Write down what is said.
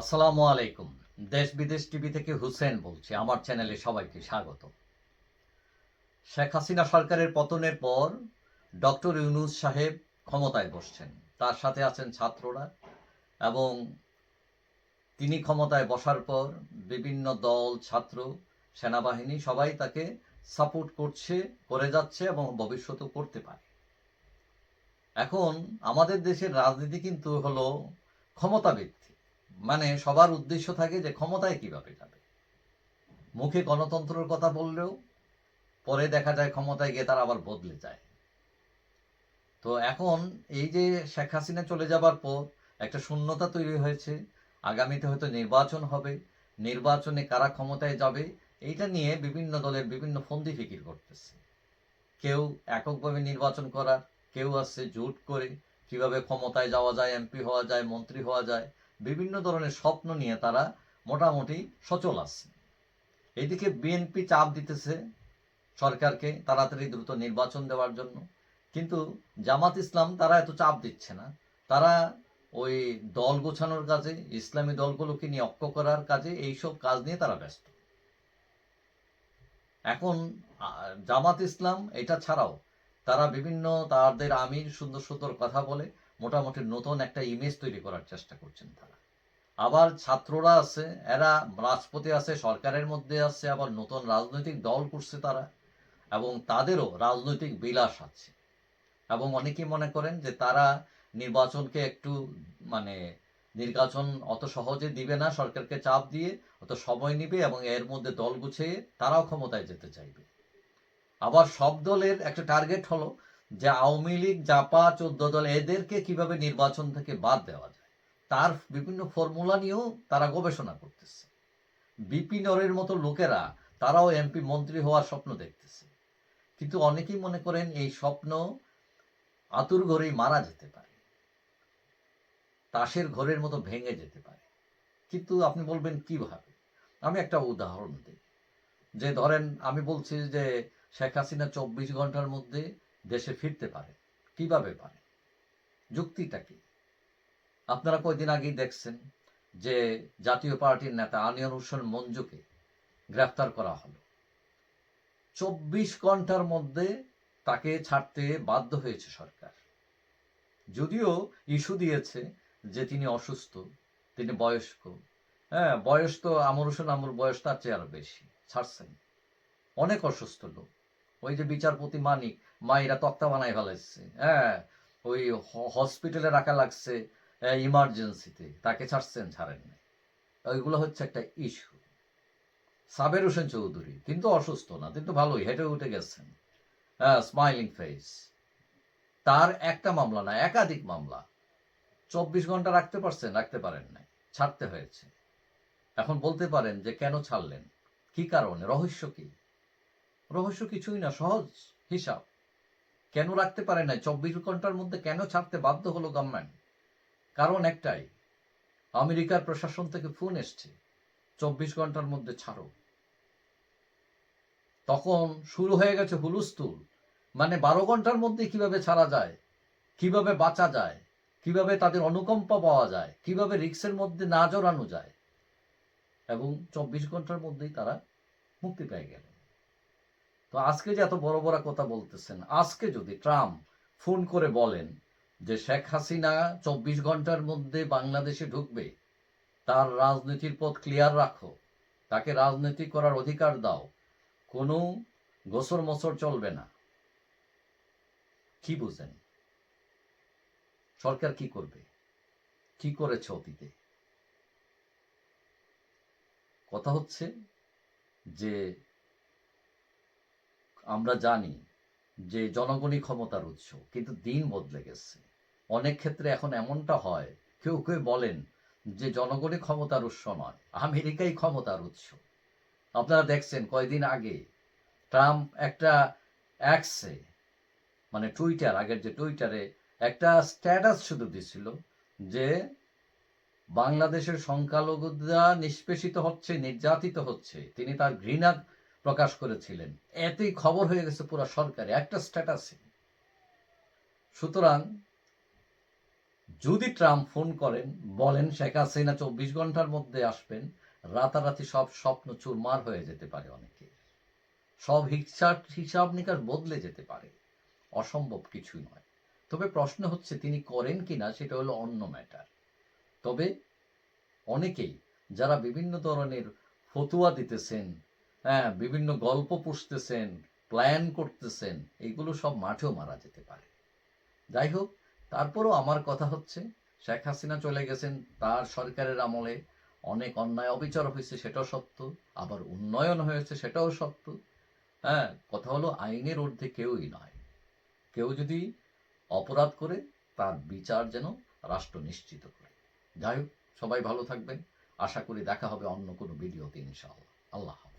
আসসালামু আলাইকুম। দেশ বিদেশ টিভি থেকে হুসেন বলছি। আমার চ্যানেলে সবাইকে স্বাগত। শেখ হাসিনা সরকারের পতনের পর ডক্টর ইউনুস সাহেব ক্ষমতায় বসছেন। তার সাথে আছেন ছাত্ররা এবং তিনি ক্ষমতায় বসার পর বিভিন্ন দল, ছাত্র, সেনাবাহিনী সবাই তাকে সাপোর্ট করছে, করে যাচ্ছে এবং ভবিষ্যতেও করতে পারে। এখন আমাদের দেশের রাজনীতি কিন্তু হলো ক্ষমতা ভিত্তিক মানে সবার উদ্দেশ্য থাকে যে ক্ষমতায় কীভাবে যাবে। মুখে গণতন্ত্রের কথা বললেও পরে দেখা যায় ক্ষমতায় গিয়ে তারা আবার বদলে যায়। তো এখন এই যে শেখ হাসিনা চলে যাবার পর একটা শূন্যতা তৈরি হয়েছে। আগামীতে হয়তো নির্বাচন হবে। নির্বাচনে কারা ক্ষমতায় যাবে এইটা নিয়ে বিভিন্ন দলের বিভিন্ন ফন্দি ফিকির করতেছে। কেউ এককভাবে নির্বাচন করার, কেউ আসছে জোট করে কীভাবে ক্ষমতায় যাওয়া যায়, এমপি হওয়া যায়, মন্ত্রী হওয়া যায় বিভিন্ন ধরনের স্বপ্ন নিয়ে তারা মোটামুটি সচল আছে। এদিকে বিএনপি চাপ দিতেছে সরকারকে তাড়াতাড়ি দ্রুত নির্বাচন দেওয়ার জন্য। কিন্তু জামাত ইসলাম তারা এত চাপ দিচ্ছে না। তারা ওই দল গোছানোর কাজে, ইসলামী দলগুলোকে নিয়ে অক্ষ করার কাজে এইসব কাজ নিয়ে তারা ব্যস্ত। এখন জামাত ইসলাম এটা ছাড়াও তারা বিভিন্ন তাদের আমির সুন্দর সুন্দর কথা বলে মোটামুটি নতুন একটা ইমেজ তৈরি করার চেষ্টা করছেন তারা। আবার ছাত্ররা আছে, এরা রাজপথে আছে, সরকারের মধ্যে আছে, আবার নতুন রাজনৈতিক দল করছে তারা, এবং তাদেরও রাজনৈতিক বিলাস আছে। এবং অনেকেই মনে করেন যে তারা নির্বাচনকে একটু মানে নির্বাচন অত সহজে দিবে না, সরকারকে চাপ দিয়ে অত সময় নিবে এবং এর মধ্যে দল গুছিয়ে তারাও ক্ষমতায় যেতে চাইবে। আবার সব দলের একটা টার্গেট হলো যে আওয়ামী লীগ, জাপা, চোদ্দ দল এদেরকে কীভাবে নির্বাচন থেকে বাদ দেওয়া যায়, তার বিভিন্ন ফর্মুলা নিয়েও তারা গবেষণা করতেছে। বিপিনরের মতো লোকেরা তারাও এমপি মন্ত্রী হওয়ার স্বপ্ন দেখতেছে। কিন্তু অনেকেই মনে করেন এই স্বপ্ন আতুর ঘরেই মারা যেতে পারে, তাসের ঘরের মতো ভেঙে যেতে পারে। কিন্তু আপনি বলবেন কীভাবে? আমি একটা উদাহরণ দিই। যে ধরেন আমি বলছি যে শেখ হাসিনা চব্বিশ ঘণ্টার মধ্যে দেশে ফিরতে পারে। কীভাবে পারে? যুক্তিটা কি? আপনারা কয়দিন আগেই দেখছেন যে জাতীয় পার্টির নেতা আনিয়র হোসেন মঞ্জুকে গ্রেফতার করা হলো। চব্বিশ ঘণ্টার মধ্যে তাকে ছাড়তে বাধ্য হয়েছে সরকার। যদিও ইস্যু দিয়েছে যে তিনি অসুস্থ, তিনি বয়স্ক। হ্যাঁ বয়স তো আমর হোসেন আমর বয়স তার চেয়ে আরও বেশি, ছাড়ছেন। অনেক অসুস্থ লোক। ওই যে বিচারপতি মানিক মায়েরা তক্তা বানাই ফেলাইছে হ্যাঁ? ওই হসপিটালে রাখা লাগছে ইমার্জেন্সিতে তাকে ছাড়ছেন, ছাড়েন নাই। ওইগুলো হচ্ছে একটা ইস্যু সাবের হোসেন চৌধুরী, কিন্তু অসুস্থ না কিন্তু ভালোই, হেঁটে উঠে গেছেন। হ্যাঁ স্মাইলিং ফেস তার একটা মামলা না, একাধিক মামলা। চব্বিশ ঘণ্টা রাখতে পারছেন, রাখতে পারেন নাই, ছাড়তে হয়েছে। এখন বলতে পারেন যে কেন ছাড়লেন? কি কারণে? রহস্য কি? রহস্য কিছুই না, সহজ হিসাব। কেন রাখতে পারে না চব্বিশ ঘণ্টার মধ্যে কেন ছাড়তে বাধ্য হলো গভর্নমেন্ট কারণ একটাই, আমেরিকার প্রশাসন থেকে ফোন এসছে, চব্বিশ ঘণ্টার মধ্যে ছাড়ো। তখন শুরু হয়ে গেছে হুলুস্থুল মানে বারো ঘণ্টার মধ্যে কীভাবে ছাড়া যায়? কীভাবে বাঁচা যায়? কীভাবে তাদের অনুকম্পা পাওয়া যায়? কীভাবে রিক্সের মধ্যে না জড়ানো যায়? এবং চব্বিশ ঘণ্টার মধ্যেই তারা মুক্তি পেয়ে গেল। তো আজকে যে এত বড় বড় কথা বলতেছেন, আজকে যদি ট্রাম্প ফোন করে বলেন যে শেখ হাসিনা চব্বিশ ঘণ্টার মধ্যে বাংলাদেশে ঢুকবে, তার রাজনীতির পথ ক্লিয়ার রাখো, তাকে রাজনীতি করার অধিকার দাও, কোনো গোসর মসর চলবে না। কি বুঝেন? সরকার কি করবে? কি করেছে অতীতে? কথা হচ্ছে যে আমরা জানি যে জনগণই ক্ষমতার উৎস, কিন্তু দিন বদলে গেছে। অনেক ক্ষেত্রে এখন এমনটা হয়, কেউ কেউ বলেন যে জনগণই ক্ষমতার উৎস নয়, আমেরিকাই ক্ষমতার উৎস। আপনারা দেখছেন কয়দিন আগে ট্রাম্প একটা অ্যাক্সে মানে টুইটার, আগের যে টুইটারে একটা স্ট্যাটাস শুধু দিছিল যে বাংলাদেশের সংখ্যালঘুরা নিষ্পেষিত হচ্ছে, নির্যাতিত হচ্ছে। তিনি তার ঘৃণা প্রকাশ করেছিলেন। এতেই খবর হয়ে গেছে পুরো সরকারে, একটা স্ট্যাটাসে সুতরাং যদি ট্রাম্প ফোন করেন, বলেন শেখ হাসিনা চব্বিশ ঘণ্টার মধ্যে আসবেন, রাতারাতি সব স্বপ্ন চুরমার হয়ে যেতে পারে অনেকে সব হিসাব হিসাব নিকাশ বদলে যেতে পারে। অসম্ভব কিছুই নয়। তবে প্রশ্ন হচ্ছে, তিনি করেন কিনা সেটা হলো অন্য ম্যাটার তবে অনেকেই, যারা বিভিন্ন ধরনের ফতুয়া দিতেছেন হ্যাঁ বিভিন্ন গল্প পুষতেছেন প্ল্যান করতেছেন এইগুলো সব মাঠেও মারা যেতে পারে। যাই হোক, তারপরও আমার কথা হচ্ছে, শেখ হাসিনা চলে গেছেন তার সরকারের আমলে। অনেক অন্যায় অবিচার হয়েছে, সেটাও সত্য। আবার উন্নয়ন হয়েছে, সেটাও সত্য। হ্যাঁ কথা হলো আইনের ঊর্ধ্বে কেউই নয়। কেউ যদি অপরাধ করে, তার বিচার যেন রাষ্ট্র নিশ্চিত করে। যাই হোক, সবাই ভালো থাকবেন। আশা করি দেখা হবে অন্য কোনো ভিডিওতে ইনশাআল্লাহ। আল্লাহ।